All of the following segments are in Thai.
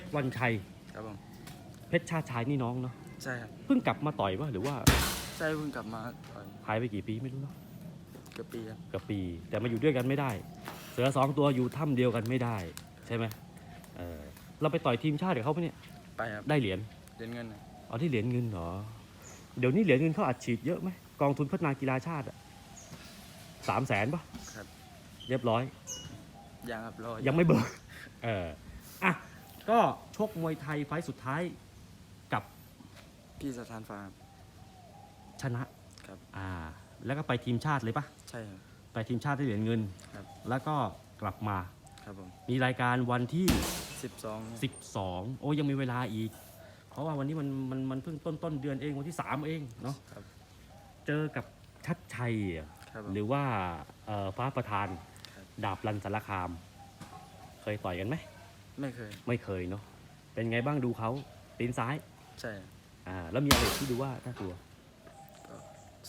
ชรวันชัย ครับผมเพชรชาติชายนี่น้องเนาะใช่ครับเพิ่งกลับมาต่อยป่ะหรือว่าใช่เพิ่งกลับมาต่อยหายไปกี่ปีไม่รู้เนาะเกือบปีครับกับปี แต่มาอยู่ด้วยกันไม่ได้ เสือสองตัวอยู่ถ้ำเดียวกันไม่ได้ ใช่ไหมเออเราไปต่อยทีมชาติกับเขาปะเนี่ยไปครับได้เหรียญเรียนเงินนะเอาที่เหรียญเงินเหรอเดี๋ยวนี้เหรียญเงินเขาอัดฉีดเยอะไหมกองทุนพัฒนากีฬาชาติอะสามแสนป่ะครับ เรียบร้อย ยังครับรอยังไม่เบิกเอออะ ก็ชกมวยไทยไฟต์สุดท้ายกับพี่สถานฟ้าครับชนะครับ อ่าแล้วก็ไปทีมชาติเลยปะใช่ครับ ไปทีมชาติได้เหรียญเงิน ครับ แล้วก็กลับมา ครับผมมีรายการวันที่ สิบสอง12 โอ้ยังมีเวลาอีก เพราะว่าวันนี้มันมันมันเพิ่งต้นต้นเดือนเองวันที่ 3 เองเนาะครับ เจอกับชัดชัยอะครับผม หรือว่าเอ่อฟ้าประธาน ครับ ดาบรันสารคาม เคยต่อยกันไหม ไม่เคย ไม่เคยเนาะเป็นไงบ้างดูเขาตีนซ้ายใช่ครับอ่าแล้วมีอะไรที่ดูว่าน่ากลัว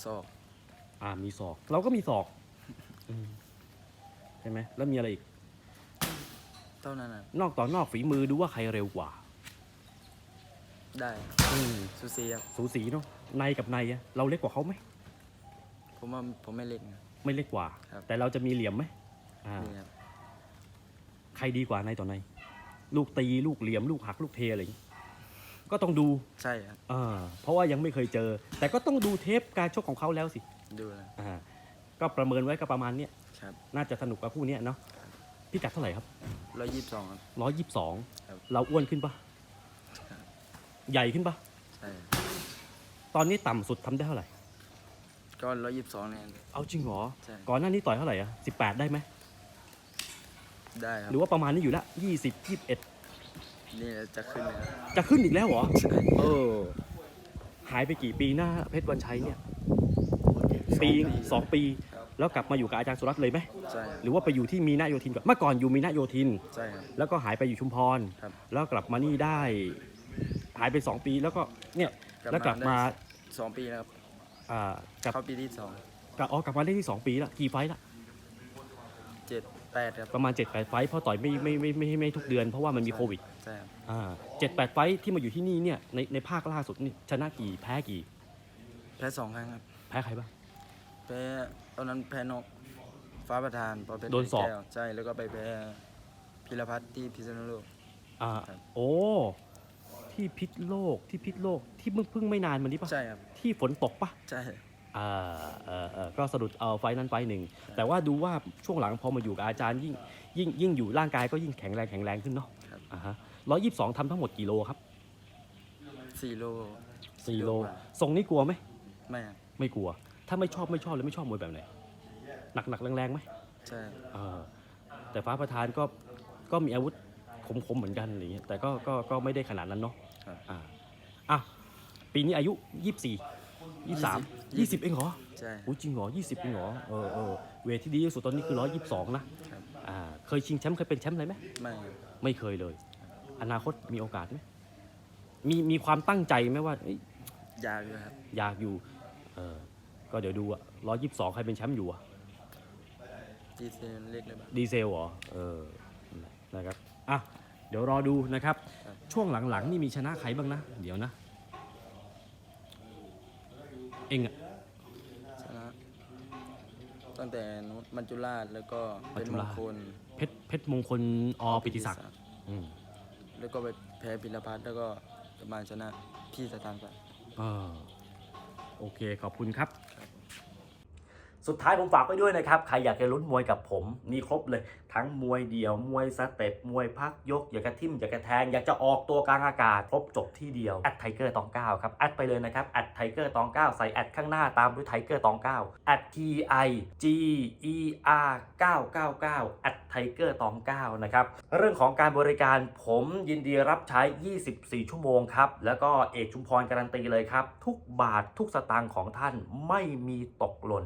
ศอกอ่ามีศอก เราก็มีศอกอืมใช่ไหมแล้วมีอะไรอีก เท่านั้นนะนอกต่อนอกฝีมือดูว่าใครเร็วกว่า ได้อืมซูซีครับสูสีเนาะในกับในอะเราเล็กกว่าเขาไหม ผมว่าผมไม่เล่นครับไม่เล็กกว่า ครับ แต่เราจะมีเหลี่ยมไหมอ่า นี่ครับ ใครดีกว่าในต่อใน ลูกตีลูกเหลี่ยมลูกหักลูกเทอะไรอย่างงี้ก็ต้องดูใช่ครับอ่าเพราะว่ายังไม่เคยเจอ แต่ก็ต้องดูเทปการชกของเขาแล้วสิดูนะอ่าก็ประเมินไว้ก็ประมาณเนี้ยครับน่าจะสนุกกับคู่เนี้ยเนาะพี่กัดเท่าไหร่ครับร้อยยี่สิบสองครับ ร้อยยี่สิบสองครับ เราอ้วนขึ้นปะครับใหญ่ขึ้นปะใช่ตอนนี้ต่ำสุดทำได้เท่าไหร่ก็ร้อยยี่สิบสองเนี่ย เอาจริงเหรอใช่ ก่อนหน้านี้ต่อยเท่าไหร่อะสิบแปดได้ไหม ได้ครับ หรือว่าประมาณนี้อยู่ละยี่สิบยี่สิบเอ็ดนี่จะขึ้นเลยครับจะขึ้นอีกแล้วเหรอใช่เออ หายไปกี่ปีหน้าเพชรวันชัยเนี่ย ปีสองปี ครับแล้วกลับมาอยู่กับอาจารย์สุรัตน์เลยไหม ใช่ครับหรือว่าไปอยู่ที่มีนาโยธินก่อนเมื่อก่อนอยู่มีนาโยธิน ใช่ครับ แล้วก็หายไปอยู่ชุมพร ครับแล้วกลับมานี่ได้ หายไปสองปีแล้วก็เนี่ยแล้วกลับมาได้สองปีแล้วครับอ่ากลับเข้าปีที่สองกลับอ๋อกลับมาได้ที่สองปีละกี่ไฟต์ละเจ็ด แปดครับประมาณ7จ็ดแปดไฟต์เพราะต่อยไม่ไม่ไม่ไม่ไม่ไม่ทุกเดือนเพราะว่ามันมีโควิดใช่ครับอ่าเจ็ดแปดไฟต์ที่มาอยู่ที่นี่เนี่ยในในภาคล่าสุดนี่ชนะกี่แพ้กี่ แพ้สองครั้งครับแพ้ใครบ้าง แพ้ตอนนั้นแพ้นกฟ้าประธานปอเพชรโดนศอกแก้วใช่แล้วก็ไปแพ้พิรพัฒน์ที่พิษณุโลก อ่าครับ โอ้ที่พิษโลกที่พิษโลกที่เพิ่งเพิ่งไม่นานมานี้ปะใช่ครับที่ฝนตกปะใช่ อ่าเออเออก็สะดุดเอาไฟล์นั้นไฟล์หนึ่ง แต่ว่าดูว่าช่วงหลังพอมาอยู่กับอาจารย์ยิ่งยิ่งยิ่งอยู่ร่างกายก็ยิ่งแข็งแรงแข็งแรงขึ้นเนาะครับ อ่าฮะร้อยยี่สิบสองทำทั้งหมดกี่โลครับสี่โลสี่โลกว่าทรงนี้กลัวไหมไม่ครับไม่กลัว ถ้าไม่ชอบไม่ชอบเลยไม่ชอบมวยแบบไหนหนักหนักแรงแรงๆไหมใช่เออแต่ฟ้าประธานก็ก็มีอาวุธคมๆเหมือนกันอะไรเงี้ยแต่ก็ก็ก็ไม่ได้ขนาดนั้นเนาะครับอ่าอะปีนี้อายุยี่สี่ ยี่สามยี่สิบเองเหรอใช่อู้จริงเหรอยี่สิบเองเหรอเออเออเวทที่ดีที่สุดตอนนี้คือร้อยยี่สิบสองนะครับอ่าเคยชิงแชมป์เคยเป็นแชมป์อะไรไหมไม่ครับไม่เคยเลย อนาคตมีโอกาสไหมมีมีความตั้งใจไหมว่าเอ้ยยากอยู่ครับอยากอยู่เออก็เดี๋ยวดูอะร้อยยี่สิบสองใครเป็นแชมป์อยู่อะดีเซลเล็กเลยบ้างดีเซลเหรอเออนะครับอะเดี๋ยวรอดูนะครับครับช่วงหลังๆนี่มีชนะใครบ้างนะ เดี๋ยวนะ เองอะชนะตั้งแต่นุชมัจจุราชแล้วก็มัเป็จนจุมราชงคลเพชรเพชรมงคลอปิติศักดิ์อืมแล้วก็ไปแพ้พิรพัฒน์แล้วก็มาชนะพี่สถานฟ้าเออโอเคขอบคุณครับครับ สุดท้ายผมฝากไว้ด้วยนะครับ ใครอยากจะลุ้นมวยกับผมมีครบเลย ทั้งมวยเดี่ยว มวยสเต็ป มวยพักยก อยากจะทิ่ม อยากจะแทง อยากจะออกตัวกลางอากาศ ครบจบที่เดียวแอดไทเกอร์ตองเก้าครับ แอดไปเลยนะครับแอดไทเกอร์ตองเก้าใส่แอดข้างหน้าตามด้วยไทเกอร์ตองเก้าแอด T I G E R 999แอดไทเกอร์ตองเก้านะครับ เรื่องของการบริการผมยินดีรับใช้ 24 ชั่วโมงครับ แล้วก็เอกชุมพรการันตีเลยครับ ทุกบาททุกสตางค์ของท่านไม่มีตกหล่น